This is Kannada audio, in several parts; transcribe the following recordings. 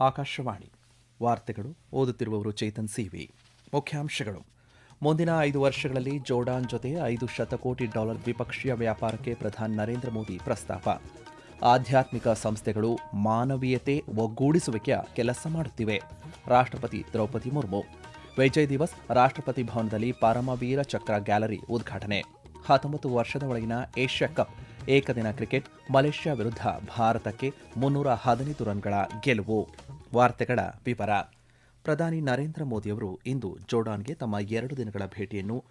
ಆಕಾಶವಾಣಿ. ವಾರ್ತೆಗಳು ಓದುತ್ತಿರುವವರು ಚೇತನ್ ಸಿವಿ. ಮುಖ್ಯಾಂಶಗಳು. ಮುಂದಿನ ಐದು ವರ್ಷಗಳಲ್ಲಿ ಜೋರ್ಡಾನ್ ಜೊತೆ ಐದು ಶತಕೋಟಿ ಡಾಲರ್ ದ್ವಿಪಕ್ಷೀಯ ವ್ಯಾಪಾರಕ್ಕೆ ಪ್ರಧಾನಿ ನರೇಂದ್ರ ಮೋದಿ ಪ್ರಸ್ತಾಪ. ಆಧ್ಯಾತ್ಮಿಕ ಸಂಸ್ಥೆಗಳು ಮಾನವೀಯತೆ ಒಗ್ಗೂಡಿಸುವಿಕೆಯ ಕೆಲಸ ಮಾಡುತ್ತಿವೆ. ರಾಷ್ಟ್ರಪತಿ ದ್ರೌಪದಿ ಮುರ್ಮು. ವಿಜಯ್ ದಿವಸ್ ರಾಷ್ಟ್ರಪತಿ ಭವನದಲ್ಲಿ ಪರಮವೀರ ಚಕ್ರ ಗ್ಯಾಲರಿ ಉದ್ಘಾಟನೆ. ಹತ್ತೊಂಬತ್ತು ವರ್ಷದ ಒಳಗಿನ ಏಷ್ಯಾ ಕಪ್ ಏಕದಿನ ಕ್ರಿಕೆಟ್, ಮಲೇಷ್ಯಾ ವಿರುದ್ಧ ಭಾರತಕ್ಕೆ ಮುನ್ನೂರ ಹದಿನೈದು ರನ್ಗಳ ಗೆಲುವು. ವಾರ್ತೆಗಳ ವಿವರ. ಪ್ರಧಾನಿ ನರೇಂದ್ರ ಮೋದಿಯವರು ಇಂದು ಜೋರ್ಡಾನ್ಗೆ ತಮ್ಮ ಎರಡು ದಿನಗಳ ಭೇಟಿಯನ್ನು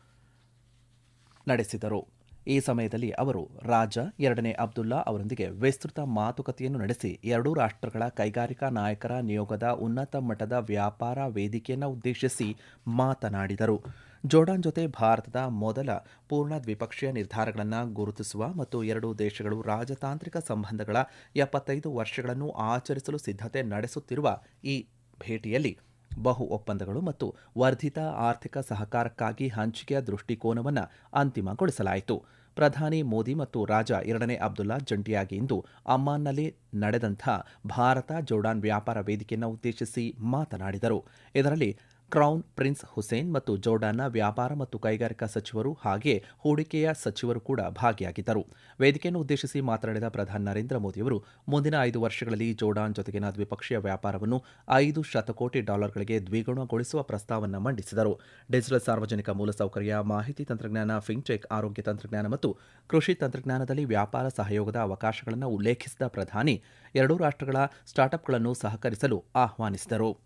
ನಡೆಸಿದರು. ಈ ಸಮಯದಲ್ಲಿ ಅವರು ರಾಜ, ಎರಡನೇ ಅಬ್ದುಲ್ಲಾ ಅವರೊಂದಿಗೆ ವಿಸ್ತೃತ ಮಾತುಕತೆಯನ್ನು ನಡೆಸಿ ಎರಡೂ ರಾಷ್ಟ್ರಗಳ ಕೈಗಾರಿಕಾ ನಾಯಕರ ನಿಯೋಗದ ಉನ್ನತ ಮಟ್ಟದ ವ್ಯಾಪಾರ ವೇದಿಕೆಯನ್ನು ಉದ್ದೇಶಿಸಿ ಮಾತನಾಡಿದರು. ಜೋರ್ಡಾನ್ ಜೊತೆ ಭಾರತದ ಮೊದಲ ಪೂರ್ಣ ದ್ವಿಪಕ್ಷೀಯ ನಿರ್ಧಾರಗಳನ್ನು ಗುರುತಿಸುವ ಮತ್ತು ಎರಡೂ ದೇಶಗಳು ರಾಜತಾಂತ್ರಿಕ ಸಂಬಂಧಗಳ ಎಪ್ಪತ್ತೈದು ವರ್ಷಗಳನ್ನು ಆಚರಿಸಲು ಸಿದ್ಧತೆ ನಡೆಸುತ್ತಿರುವ ಈ ಭೇಟಿಯಲ್ಲಿ ಬಹು ಒಪ್ಪಂದಗಳು ಮತ್ತು ವರ್ಧಿತ ಆರ್ಥಿಕ ಸಹಕಾರಕ್ಕಾಗಿ ಹಂಚಿಕೆಯ ದೃಷ್ಟಿಕೋನವನ್ನು ಅಂತಿಮಗೊಳಿಸಲಾಯಿತು. ಪ್ರಧಾನಿ ಮೋದಿ ಮತ್ತು ರಾಜ ಎರಡನೇ ಅಬ್ದುಲ್ಲಾ ಜಂಟಿಯಾಗಿ ಇಂದು ಅಮ್ಮಾನ್ನಲ್ಲಿ ನಡೆದಂಥ ಭಾರತ ಜೋರ್ಡಾನ್ ವ್ಯಾಪಾರ ವೇದಿಕೆಯನ್ನು ಉದ್ದೇಶಿಸಿ ಮಾತನಾಡಿದರು. ಇದರಲ್ಲಿ ಕ್ರೌನ್ ಪ್ರಿನ್ಸ್ ಹುಸೇನ್ ಮತ್ತು ಜೋರ್ಡಾನ್ನ ವ್ಯಾಪಾರ ಮತ್ತು ಕೈಗಾರಿಕಾ ಸಚಿವರು ಹಾಗೆ ಹೂಡಿಕೆಯ ಸಚಿವರು ಕೂಡ ಭಾಗಿಯಾಗಿದ್ದರು. ವೇದಿಕೆಯನ್ನು ಉದ್ದೇಶಿಸಿ ಮಾತನಾಡಿದ ಪ್ರಧಾನಿ ನರೇಂದ್ರ ಮೋದಿಯವರು ಮುಂದಿನ ಐದು ವರ್ಷಗಳಲ್ಲಿ ಜೋರ್ಡಾನ್ ಜೊತೆಗಿನ ದ್ವಿಪಕ್ಷೀಯ ವ್ಯಾಪಾರವನ್ನು ಐದು ಶತಕೋಟಿ ಡಾಲರ್ಗಳಿಗೆ ದ್ವಿಗುಣಗೊಳಿಸುವ ಪ್ರಸ್ತಾವವನ್ನು ಮಂಡಿಸಿದರು. ಡಿಜಿಟಲ್ ಸಾರ್ವಜನಿಕ ಮೂಲಸೌಕರ್ಯ, ಮಾಹಿತಿ ತಂತ್ರಜ್ಞಾನ, ಫಿನ್ಟೆಕ್, ಆರೋಗ್ಯ ತಂತ್ರಜ್ಞಾನ ಮತ್ತು ಕೃಷಿ ತಂತ್ರಜ್ಞಾನದಲ್ಲಿ ವ್ಯಾಪಾರ ಸಹಯೋಗದ ಅವಕಾಶಗಳನ್ನು ಉಲ್ಲೇಖಿಸಿದ ಪ್ರಧಾನಿ, ಎರಡೂ ರಾಷ್ಟ್ರಗಳ ಸ್ಟಾರ್ಟ್ಅಪ್ಗಳನ್ನು ಸಹಕರಿಸಲು ಆಹ್ವಾನಿಸಿದರು.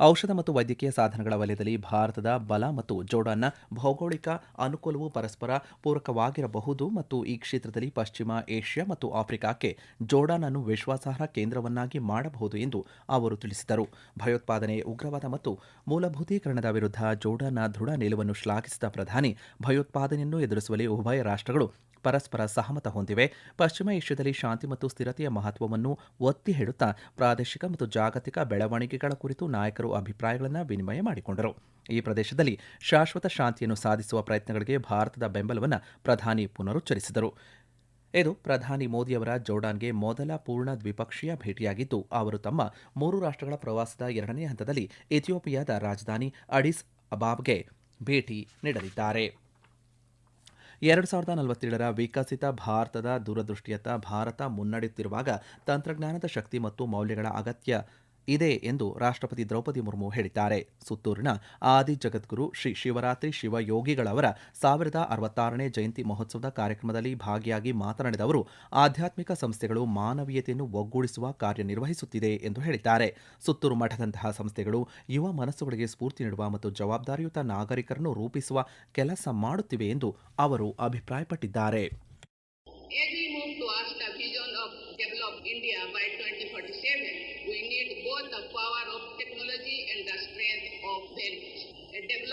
ಔಷಧ ಮತ್ತು ವೈದ್ಯಕೀಯ ಸಾಧನಗಳ ವಲಯದಲ್ಲಿ ಭಾರತದ ಬಲ ಮತ್ತು ಜೋಡಾನ್ನ ಭೌಗೋಳಿಕ ಅನುಕೂಲವು ಪರಸ್ಪರ ಪೂರಕವಾಗಿರಬಹುದು ಮತ್ತು ಈ ಕ್ಷೇತ್ರದಲ್ಲಿ ಪಶ್ಚಿಮ ಏಷ್ಯಾ ಮತ್ತು ಆಫ್ರಿಕಾಕ್ಕೆ ಜೋಡಾನ್ ಅನ್ನು ವಿಶ್ವಾಸಾರ್ಹ ಕೇಂದ್ರವನ್ನಾಗಿ ಮಾಡಬಹುದು ಎಂದು ಅವರು ತಿಳಿಸಿದರು. ಭಯೋತ್ಪಾದನೆ, ಉಗ್ರವಾದ ಮತ್ತು ಮೂಲಭೂತೀಕರಣದ ವಿರುದ್ಧ ಜೋಡಾನ್ನ ದೃಢ ನಿಲುವನ್ನು ಶ್ಲಾಘಿಸಿದ ಪ್ರಧಾನಿ, ಭಯೋತ್ಪಾದನೆಯನ್ನು ಎದುರಿಸುವಲ್ಲಿ ಉಭಯ ರಾಷ್ಟ್ರಗಳು ಪರಸ್ಪರ ಸಹಮತ ಹೊಂದಿವೆ. ಪಶ್ಚಿಮ ಏಷ್ಯಾದಲ್ಲಿ ಶಾಂತಿ ಮತ್ತು ಸ್ಥಿರತೆಯ ಮಹತ್ವವನ್ನು ಒತ್ತಿ ಹೇಳುತ್ತಾ ಪ್ರಾದೇಶಿಕ ಮತ್ತು ಜಾಗತಿಕ ಬೆಳವಣಿಗೆಗಳ ಕುರಿತು ನಾಯಕರು ಅಭಿಪ್ರಾಯಗಳನ್ನು ವಿನಿಮಯ ಮಾಡಿಕೊಂಡರು. ಈ ಪ್ರದೇಶದಲ್ಲಿ ಶಾಶ್ವತ ಶಾಂತಿಯನ್ನು ಸಾಧಿಸುವ ಪ್ರಯತ್ನಗಳಿಗೆ ಭಾರತದ ಬೆಂಬಲವನ್ನು ಪ್ರಧಾನಿ ಪುನರುಚ್ಚರಿಸಿದರು. ಇದು ಪ್ರಧಾನಿ ಮೋದಿಯವರ ಜೋರ್ಡಾನ್ಗೆ ಮೊದಲ ಪೂರ್ಣ ದ್ವಿಪಕ್ಷೀಯ ಭೇಟಿಯಾಗಿದ್ದು, ಅವರು ತಮ್ಮ ಮೂರು ರಾಷ್ಟ್ರಗಳ ಪ್ರವಾಸದ ಎರಡನೇ ಹಂತದಲ್ಲಿ ಇಥಿಯೋಪಿಯಾದ ರಾಜಧಾನಿ ಅಡಿಸ್ ಅಬಾಬ್ಗೆ ಭೇಟಿ ನೀಡಲಿದ್ದಾರೆ. ಎರಡು ಸಾವಿರದ ನಲವತ್ತೇಳರ ವಿಕಸಿತ ಭಾರತದ ದೂರದೃಷ್ಟಿಯತ್ತ ಭಾರತ ಮುನ್ನಡೆಯುತ್ತಿರುವಾಗ ತಂತ್ರಜ್ಞಾನದ ಶಕ್ತಿ ಮತ್ತು ಮೌಲ್ಯಗಳ ಅಗತ್ಯ ಇದೆ ಎಂದು ರಾಷ್ಟ್ರಪತಿ ದ್ರೌಪದಿ ಮುರ್ಮು ಹೇಳಿದ್ದಾರೆ. ಸುತ್ತೂರಿನ ಆದಿ ಜಗದ್ಗುರು ಶ್ರೀ ಶಿವರಾತ್ರಿ ಶಿವಯೋಗಿಗಳವರ ಸಾವಿರದ ಅರವತ್ತಾರನೇ ಜಯಂತಿ ಮಹೋತ್ಸವದ ಕಾರ್ಯಕ್ರಮದಲ್ಲಿ ಭಾಗಿಯಾಗಿ ಮಾತನಾಡಿದ ಅವರು ಆಧ್ಯಾತ್ಮಿಕ ಸಂಸ್ಥೆಗಳು ಮಾನವೀಯತೆಯನ್ನು ಒಗ್ಗೂಡಿಸುವ ಕಾರ್ಯನಿರ್ವಹಿಸುತ್ತಿದೆ ಎಂದು ಹೇಳಿದ್ದಾರೆ. ಸುತ್ತೂರು ಮಠದಂತಹ ಸಂಸ್ಥೆಗಳು ಯುವ ಮನಸ್ಸುಗಳಿಗೆ ಸ್ಫೂರ್ತಿ ನೀಡುವ ಮತ್ತು ಜವಾಬ್ದಾರಿಯುತ ನಾಗರಿಕರನ್ನು ರೂಪಿಸುವ ಕೆಲಸ ಮಾಡುತ್ತಿವೆ ಎಂದು ಅವರು ಅಭಿಪ್ರಾಯಪಟ್ಟಿದ್ದಾರೆ.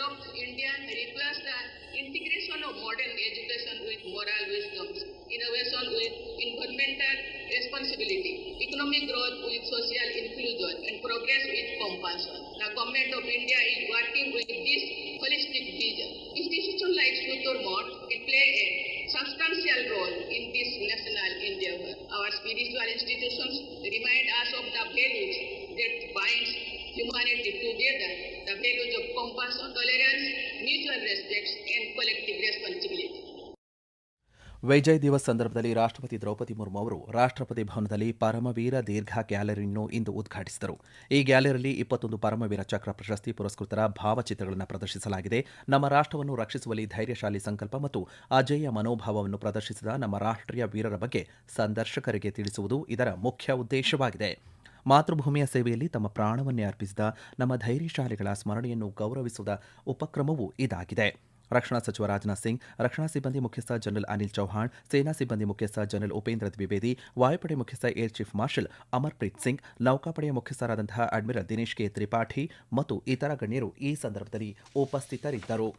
A developed India requires the integration of modern education with moral wisdom, innovation with environmental responsibility, economic growth with social inclusion, and progress with compassion. The government of India is working with this holistic vision. Institutions like Sutur Mott can play a substantial role in this national endeavor. Our spiritual institutions remind us of the values that humanity together, the values of compassion, tolerance, mutual respect, and collective responsibility. Vijay Diwas ಸಂದರ್ಭದಲ್ಲಿ ರಾಷ್ಟ್ರಪತಿ ದ್ರೌಪದಿ ಮುರ್ಮು ಅವರು ರಾಷ್ಟ್ರಪತಿ ಭವನದಲ್ಲಿ ಪರಮವೀರ ದೀರ್ಘ ಗ್ಯಾಲರಿಯನ್ನು ಇಂದು ಉದ್ಘಾಟಿಸಿದರು. ಈ ಗ್ಯಾಲರಿಯಲ್ಲಿ ಇಪ್ಪತ್ತೊಂದು ಪರಮವೀರ ಚಕ್ರ ಪ್ರಶಸ್ತಿ ಪುರಸ್ಕೃತರ ಭಾವಚಿತ್ರಗಳನ್ನು ಪ್ರದರ್ಶಿಸಲಾಗಿದೆ. ನಮ್ಮ ರಾಷ್ಟ್ರವನ್ನು ರಕ್ಷಿಸುವಲ್ಲಿ ಧೈರ್ಯಶಾಲಿ ಸಂಕಲ್ಪ ಮತ್ತು ಅಜೇಯ ಮನೋಭಾವವನ್ನು ಪ್ರದರ್ಶಿಸಿದ ನಮ್ಮ ರಾಷ್ಟ್ರೀಯ ವೀರರ ಬಗ್ಗೆ ಸಂದರ್ಶಕರಿಗೆ ತಿಳಿಸುವುದು ಇದರ ಮುಖ್ಯ ಉದ್ದೇಶವಾಗಿದೆ. ಮಾತೃಭೂಮಿಯ ಸೇವೆಯಲ್ಲಿ ತಮ್ಮ ಪ್ರಾಣವನ್ನೇ ಅರ್ಪಿಸಿದ ನಮ್ಮ ಧೈರ್ಯಶಾಲಿಗಳ ಸ್ಮರಣೆಯನ್ನು ಗೌರವಿಸುವ ಉಪಕ್ರಮವೂ ಇದಾಗಿದೆ. ರಕ್ಷಣಾ ಸಚಿವ ರಾಜನಾಥ್ ಸಿಂಗ್, ರಕ್ಷಣಾ ಸಿಬ್ಬಂದಿ ಮುಖ್ಯಸ್ಥ ಜನರಲ್ ಅನಿಲ್ ಚೌಹಾಣ್, ಸೇನಾ ಸಿಬ್ಬಂದಿ ಮುಖ್ಯಸ್ಥ ಜನರಲ್ ಉಪೇಂದ್ರ ದ್ವಿವೇದಿ, ವಾಯುಪಡೆ ಮುಖ್ಯಸ್ಥ air chief marshal Amarpreet Singh, ನೌಕಾಪಡೆಯ ಮುಖ್ಯಸ್ಥರಾದಂತಹ ಅಡ್ಮಿರಲ್ ದಿನೇಶ್ ಕೆ ತ್ರಿಪಾಠಿ ಮತ್ತು ಇತರ ಗಣ್ಯರು ಈ ಸಂದರ್ಭದಲ್ಲಿ ಉಪಸ್ಥಿತರಿದ್ದರು.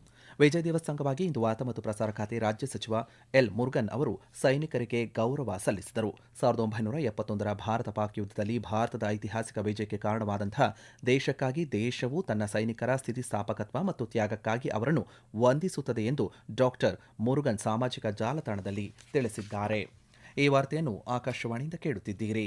ವಿಜಯ್ ದಿವಸ್ ಅಂಗವಾಗಿ ಇಂದು ವಾರ್ತಾ ಮತ್ತು ಪ್ರಸಾರ ಖಾತೆ ರಾಜ್ಯ ಸಚಿವ ಎಲ್ ಮುರುಗನ್ ಅವರು ಸೈನಿಕರಿಗೆ ಗೌರವ ಸಲ್ಲಿಸಿದರು. ಸಾವಿರದ ಒಂಬೈನೂರ ಎಪ್ಪತ್ತೊಂದರ ಭಾರತ ಪಾಕ್ ಯುದ್ಧದಲ್ಲಿ ಭಾರತದ ಐತಿಹಾಸಿಕ ವಿಜಯಕ್ಕೆ ಕಾರಣವಾದಂತಹ ದೇಶಕ್ಕಾಗಿ ದೇಶವು ತನ್ನ ಸೈನಿಕರ ಸ್ಥಿತಿಸ್ಥಾಪಕತ್ವ ಮತ್ತು ತ್ಯಾಗಕ್ಕಾಗಿ ಅವರನ್ನು ವಂದಿಸುತ್ತದೆ ಎಂದು ಡಾಕ್ಟರ್ ಮುರುಗನ್ ಸಾಮಾಜಿಕ ಜಾಲತಾಣದಲ್ಲಿ ತಿಳಿಸಿದ್ದಾರೆ. ಈ ವಾರ್ತೆಯನ್ನು ಆಕಾಶವಾಣಿಯಿಂದ ಕೇಳುತ್ತಿದ್ದೀರಿ.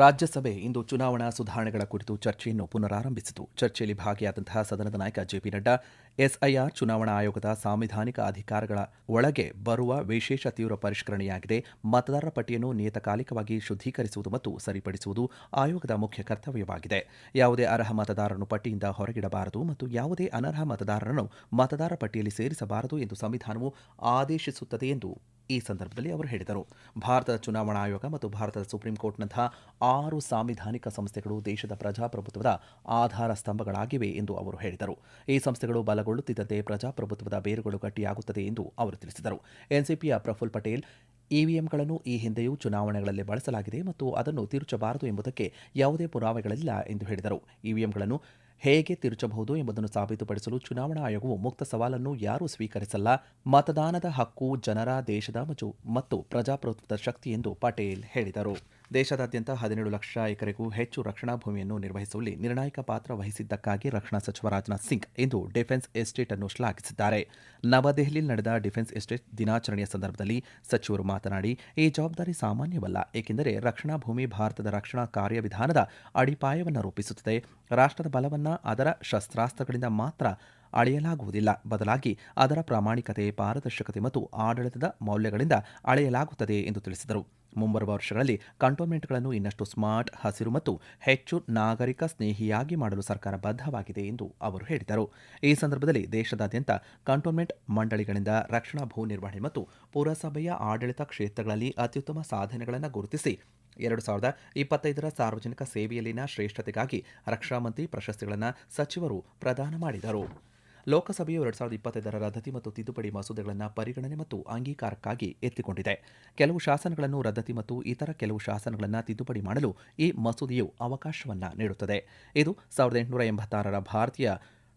ರಾಜ್ಯಸಭೆ ಇಂದು ಚುನಾವಣಾ ಸುಧಾರಣೆಗಳ ಕುರಿತು ಚರ್ಚೆಯನ್ನು ಪುನರಾರಂಭಿಸಿತು. ಚರ್ಚೆಯಲ್ಲಿ ಭಾಗಿಯಾದಂತಹ ಸದನದ ನಾಯಕ ಜೆಪಿ ನಡ್ಡಾ, ಎಸ್ಐಆರ್ ಚುನಾವಣಾ ಆಯೋಗದ ಸಾಂವಿಧಾನಿಕ ಅಧಿಕಾರಗಳ ಒಳಗೆ ಬರುವ ವಿಶೇಷ ತೀವ್ರ ಪರಿಷ್ಕರಣೆಯಾಗಿದೆ. ಮತದಾರರ ಪಟ್ಟಿಯನ್ನು ನಿಯತಕಾಲಿಕವಾಗಿ ಶುದ್ಧೀಕರಿಸುವುದು ಮತ್ತು ಸರಿಪಡಿಸುವುದು ಆಯೋಗದ ಮುಖ್ಯ ಕರ್ತವ್ಯವಾಗಿದೆ. ಯಾವುದೇ ಅರ್ಹ ಮತದಾರರನ್ನು ಪಟ್ಟಿಯಿಂದ ಹೊರಗಿಡಬಾರದು ಮತ್ತು ಯಾವುದೇ ಅನರ್ಹ ಮತದಾರರನ್ನು ಮತದಾರ ಪಟ್ಟಿಯಲ್ಲಿ ಸೇರಿಸಬಾರದು ಎಂದು ಸಂವಿಧಾನವು ಆದೇಶಿಸುತ್ತದೆ ಎಂದು ಈ ಸಂದರ್ಭದಲ್ಲಿ ಅವರು ಹೇಳಿದರು. ಭಾರತದ ಚುನಾವಣಾ ಆಯೋಗ ಮತ್ತು ಭಾರತದ ಸುಪ್ರೀಂ ಕೋರ್ಟ್ನಂತಹ ಆರು ಸಾಂವಿಧಾನಿಕ ಸಂಸ್ಥೆಗಳು ದೇಶದ ಪ್ರಜಾಪ್ರಭುತ್ವದ ಆಧಾರ ಸ್ತಂಭಗಳಾಗಿವೆ ಎಂದು ಅವರು ಹೇಳಿದರು. ಈ ಸಂಸ್ಥೆಗಳು ಬಲಗೊಳ್ಳುತ್ತಿದ್ದಂತೆ ಪ್ರಜಾಪ್ರಭುತ್ವದ ಬೇರುಗಳು ಗಟ್ಟಿಯಾಗುತ್ತದೆ ಎಂದು ಅವರು ತಿಳಿಸಿದರು. ಎನ್ಸಿಪಿಯ ಪ್ರಫುಲ್ ಪಟೇಲ್, ಇವಿಎಂಗಳನ್ನು ಈ ಹಿಂದೆಯೂ ಚುನಾವಣೆಗಳಲ್ಲಿ ಬಳಸಲಾಗಿದೆ ಮತ್ತು ಅದನ್ನು ತಿರುಚಬಾರದು ಎಂಬುದಕ್ಕೆ ಯಾವುದೇ ಪುರಾವೆಗಳಿಲ್ಲ ಎಂದು ಹೇಳಿದರು. ಇವಿಎಂಗಳನ್ನು ಹೇಗೆ ತಿರುಚಬಹುದು ಎಂಬುದನ್ನು ಸಾಬೀತುಪಡಿಸಲು ಚುನಾವಣಾ ಆಯೋಗವು ಮುಕ್ತ ಸವಾಲನ್ನು ಯಾರೂ ಸ್ವೀಕರಿಸಲ್ಲ. ಮತದಾನದ ಹಕ್ಕು ಜನರ, ದೇಶದ ಮತ್ತು ಪ್ರಜಾಪ್ರಭುತ್ವದ ಶಕ್ತಿ ಎಂದು ಪಟೇಲ್ ಹೇಳಿದರು. ದೇಶದಾದ್ಯಂತ ಹದಿನೇಳು ಲಕ್ಷ ಎಕರೆಗೂ ಹೆಚ್ಚು ರಕ್ಷಣಾ ಭೂಮಿಯನ್ನು ನಿರ್ವಹಿಸುವಲ್ಲಿ ನಿರ್ಣಾಯಕ ಪಾತ್ರ ವಹಿಸಿದ್ದಕ್ಕಾಗಿ ರಕ್ಷಣಾ ಸಚಿವ ರಾಜನಾಥ್ ಸಿಂಗ್ ಇಂದು ಡಿಫೆನ್ಸ್ ಎಸ್ಟೇಟ್ ಅನ್ನು ಶ್ಲಾಘಿಸಿದ್ದಾರೆ. ನವದೆಹಲಿಯಲ್ಲಿ ನಡೆದ ಡಿಫೆನ್ಸ್ ಎಸ್ಟೇಟ್ ದಿನಾಚರಣೆಯ ಸಂದರ್ಭದಲ್ಲಿ ಸಚಿವರು ಮಾತನಾಡಿ, ಈ ಜವಾಬ್ದಾರಿ ಸಾಮಾನ್ಯವಲ್ಲ, ಏಕೆಂದರೆ ರಕ್ಷಣಾ ಭೂಮಿ ಭಾರತದ ರಕ್ಷಣಾ ಕಾರ್ಯವಿಧಾನದ ಅಡಿಪಾಯವನ್ನು ರೂಪಿಸುತ್ತದೆ. ರಾಷ್ಟ್ರದ ಬಲವನ್ನು ಅದರ ಶಸ್ತ್ರಾಸ್ತ್ರಗಳಿಂದ ಮಾತ್ರ ಅಳೆಯಲಾಗುವುದಿಲ್ಲ. ಬದಲಾಗಿ ಅದರ ಪ್ರಾಮಾಣಿಕತೆ, ಪಾರದರ್ಶಕತೆ ಮತ್ತು ಆಡಳಿತದ ಮೌಲ್ಯಗಳಿಂದ ಅಳೆಯಲಾಗುತ್ತದೆ ಎಂದು ತಿಳಿಸಿದರು. ಮುಂಬರುವ ವರ್ಷಗಳಲ್ಲಿ ಕಂಟೋನ್ಮೆಂಟ್ಗಳನ್ನು ಇನ್ನಷ್ಟು ಸ್ಮಾರ್ಟ್, ಹಸಿರು ಮತ್ತು ಹೆಚ್ಚು ನಾಗರಿಕ ಸ್ನೇಹಿಯಾಗಿ ಮಾಡಲು ಸರ್ಕಾರ ಬದ್ಧವಾಗಿದೆ ಎಂದು ಅವರು ಹೇಳಿದರು. ಈ ಸಂದರ್ಭದಲ್ಲಿ ದೇಶದಾದ್ಯಂತ ಕಂಟೋನ್ಮೆಂಟ್ ಮಂಡಳಿಗಳಿಂದ ರಕ್ಷಣಾ ಭೂ ನಿರ್ವಹಣೆ ಮತ್ತು ಪುರಸಭೆಯ ಆಡಳಿತ ಕ್ಷೇತ್ರಗಳಲ್ಲಿ ಅತ್ಯುತ್ತಮ ಸಾಧನೆಗಳನ್ನು ಗುರುತಿಸಿ ಎರಡು ಸಾವಿರದ ಇಪ್ಪತ್ತೈದರ ಸಾರ್ವಜನಿಕ ಸೇವೆಯಲ್ಲಿನ ಶ್ರೇಷ್ಠತೆಗಾಗಿ ರಕ್ಷಾ ಮಂತ್ರಿ ಪ್ರಶಸ್ತಿಗಳನ್ನು ಸಚಿವರು ಪ್ರದಾನ ಮಾಡಿದರು. ಲೋಕಸಭೆಯು ಎರಡ್ ಸಾವಿರದ ಇಪ್ಪತ್ತೈದರ ರದ್ದತಿ ಮತ್ತು ತಿದ್ದುಪಡಿ ಮಸೂದೆಗಳನ್ನು ಪರಿಗಣನೆ ಮತ್ತು ಅಂಗೀಕಾರಕ್ಕಾಗಿ ಎತ್ತಿಕೊಂಡಿದೆ. ಕೆಲವು ಶಾಸನಗಳನ್ನು ರದ್ದತಿ ಮತ್ತು ಇತರ ಕೆಲವು ಶಾಸನಗಳನ್ನು ತಿದ್ದುಪಡಿ ಮಾಡಲು ಈ ಮಸೂದೆಯು ಅವಕಾಶವನ್ನು ನೀಡುತ್ತದೆ. ಇದು ಸಾವಿರದ ಎಂಟುನೂರ ಎಂಬತ್ತಾರರ ಭಾರತೀಯ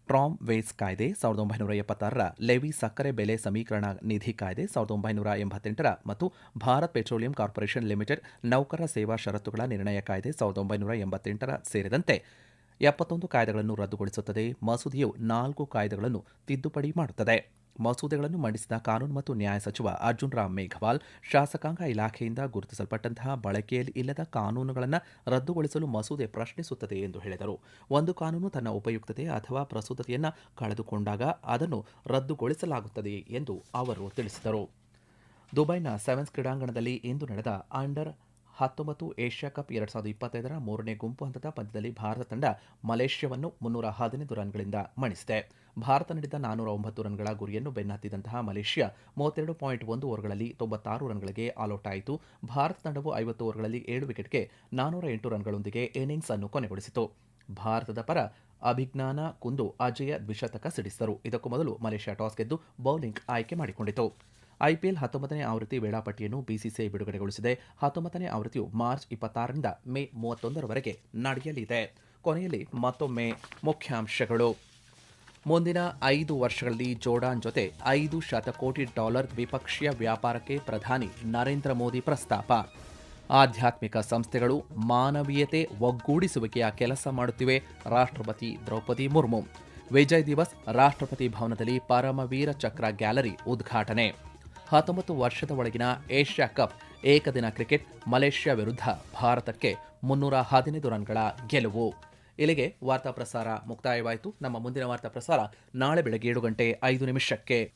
ಟ್ರಾಮ್ ವೇಸ್ ಕಾಯ್ದೆ, ಸಾವಿರದ ಒಂಬೈನೂರ ಎಪ್ಪತ್ತಾರರ ಲೆವಿ ಸಕ್ಕರೆ ಬೆಲೆ ಸಮೀಕರಣ ನಿಧಿ ಕಾಯ್ದೆ, ಸಾವಿರದ ಒಂಬೈನೂರ ಎಂಬತ್ತೆಂಟರ ಮತ್ತು ಭಾರತ್ ಪೆಟ್ರೋಲಿಯಂ ಕಾರ್ಪೊರೇಷನ್ ಲಿಮಿಟೆಡ್ ನೌಕರ ಸೇವಾ ಷರತ್ತುಗಳ ನಿರ್ಣಯ ಕಾಯ್ದೆ, ಸಾವಿರದ ಒಂಬೈನೂರ ಎಂಬತ್ತೆಂಟರ ಸೇರಿದಂತೆ ಎಪ್ಪತ್ತೊಂದು ಕಾಯ್ದೆಗಳನ್ನು ರದ್ದುಗೊಳಿಸುತ್ತದೆ. ಮಸೂದೆಯು ನಾಲ್ಕು ಕಾಯ್ದೆಗಳನ್ನು ತಿದ್ದುಪಡಿ ಮಾಡುತ್ತದೆ. ಮಸೂದೆಗಳನ್ನು ಮಂಡಿಸಿದ ಕಾನೂನು ಮತ್ತು ನ್ಯಾಯ ಸಚಿವ ಅರ್ಜುನ್ ರಾಮ್ ಮೇಘವಾಲ್, ಶಾಸಕಾಂಗ ಇಲಾಖೆಯಿಂದ ಗುರುತಿಸಲ್ಪಟ್ಟಂತಹ ಬಳಕೆಯಲ್ಲಿ ಇಲ್ಲದ ಕಾನೂನುಗಳನ್ನು ರದ್ದುಗೊಳಿಸಲು ಮಸೂದೆ ಪ್ರಶ್ನಿಸುತ್ತದೆ ಎಂದು ಹೇಳಿದರು. ಒಂದು ಕಾನೂನು ತನ್ನ ಉಪಯುಕ್ತತೆ ಅಥವಾ ಪ್ರಸ್ತುತತೆಯನ್ನು ಕಳೆದುಕೊಂಡಾಗ ಅದನ್ನು ರದ್ದುಗೊಳಿಸಲಾಗುತ್ತದೆ ಎಂದು ಅವರು ತಿಳಿಸಿದರು. ದುಬೈನ ಸೆವೆನ್ಸ್ ಕ್ರೀಡಾಂಗಣದಲ್ಲಿ ಇಂದು ನಡೆದ ಅಂಡರ್ ಹತ್ತೊಂಬತ್ತು ಏಷ್ಯಾ ಕಪ್ ಎರಡು ಸಾವಿರದ ಇಪ್ಪತ್ತೈದರ ಮೂರನೇ ಗುಂಪು ಹಂತದ ಪಂದ್ಯದಲ್ಲಿ ಭಾರತ ತಂಡ ಮಲೇಷ್ಯಾವನ್ನು ಮುನ್ನೂರ ಹದಿನೈದು ರನ್ಗಳಿಂದ ಮಣಿಸಿದೆ. ಭಾರತ ನೀಡಿದ ನಾನೂರ ಒಂಬತ್ತು ರನ್ಗಳ ಗುರಿಯನ್ನು ಬೆನ್ನತ್ತಿದಂತಹ ಮಲೇಷ್ಯಾ ಮೂವತ್ತೆರಡು ಪಾಯಿಂಟ್ ಒಂದು ಓವರ್ಗಳಲ್ಲಿ ತೊಂಬತ್ತಾರು ರನ್ಗಳಿಗೆ ಆಲೌಟ್ ಆಯಿತು ಭಾರತ ತಂಡವು ಐವತ್ತು ಓವರ್ಗಳಲ್ಲಿ ಏಳು ವಿಕೆಟ್ಗೆ ನಾನೂರ ಎಂಟು ರನ್ಗಳೊಂದಿಗೆ ಇನ್ನಿಂಗ್ಸ್ ಅನ್ನು ಕೊನೆಗೊಳಿಸಿತು. ಭಾರತದ ಪರ ಅಭಿಜ್ಞಾನ ಕುಂದು ಅಜಯ ದ್ವಿಶತಕ ಸಿಡಿಸಿದರು. ಇದಕ್ಕೂ ಮೊದಲು ಮಲೇಷ್ಯಾ ಟಾಸ್ ಗೆದ್ದು ಬೌಲಿಂಗ್ ಆಯ್ಕೆ ಮಾಡಿಕೊಂಡಿತು. ಐಪಿಎಲ್ ಹತ್ತೊಂಬತ್ತನೇ ಆವೃತ್ತಿ ವೇಳಾಪಟ್ಟಿಯನ್ನು ಬಿಸಿಸಿಐ ಬಿಡುಗಡೆಗೊಳಿಸಿದೆ. ಹತ್ತೊಂಬತ್ತನೇ ಆವೃತ್ತಿಯು ಮಾರ್ಚ್ ಇಪ್ಪತ್ತಾರರಿಂದ ಮೇ ಮೂವತ್ತೊಂದರವರೆಗೆ ನಡೆಯಲಿದೆ ಕೊನೆಯಲ್ಲಿ ಮತ್ತೊಮ್ಮೆ ಮುಖ್ಯಾಂಶಗಳು. ಮುಂದಿನ ಐದು ವರ್ಷಗಳಲ್ಲಿ ಜೋರ್ಡಾನ್ ಜೊತೆ ಐದು ಶತಕೋಟಿ ಡಾಲರ್ ದ್ವಿಪಕ್ಷೀಯ ವ್ಯಾಪಾರಕ್ಕೆ ಪ್ರಧಾನಿ ನರೇಂದ್ರ ಮೋದಿ ಪ್ರಸ್ತಾಪ. ಆಧ್ಯಾತ್ಮಿಕ ಸಂಸ್ಥೆಗಳು ಮಾನವೀಯತೆ ಒಗ್ಗೂಡಿಸುವಿಕೆಯ ಕೆಲಸ ಮಾಡುತ್ತಿವೆ. ರಾಷ್ಟ್ರಪತಿ ದ್ರೌಪದಿ ಮುರ್ಮು. ವಿಜಯ್ ದಿವಸ್ ರಾಷ್ಟ್ರಪತಿ ಭವನದಲ್ಲಿ ಪರಮವೀರ ಚಕ್ರ ಗ್ಯಾಲರಿ ಉದ್ಘಾಟನೆ. ಹತ್ತೊಂಬತ್ತು ವರ್ಷದ ಒಳಗಿನ ಏಷ್ಯಾ ಕಪ್ ಏಕದಿನ ಕ್ರಿಕೆಟ್ ಮಲೇಷ್ಯಾ ವಿರುದ್ಧ ಭಾರತಕ್ಕೆ ಮುನ್ನೂರ ಹದಿನೈದು ರನ್ಗಳ ಗೆಲುವು. ಇಲ್ಲಿಗೆ ವಾರ್ತಾ ಪ್ರಸಾರ ಮುಕ್ತಾಯವಾಯಿತು. ನಮ್ಮ ಮುಂದಿನ ವಾರ್ತಾ ಪ್ರಸಾರ ನಾಳೆ ಬೆಳಗ್ಗೆ ಏಳು ಗಂಟೆ ಐದು ನಿಮಿಷಕ್ಕೆ.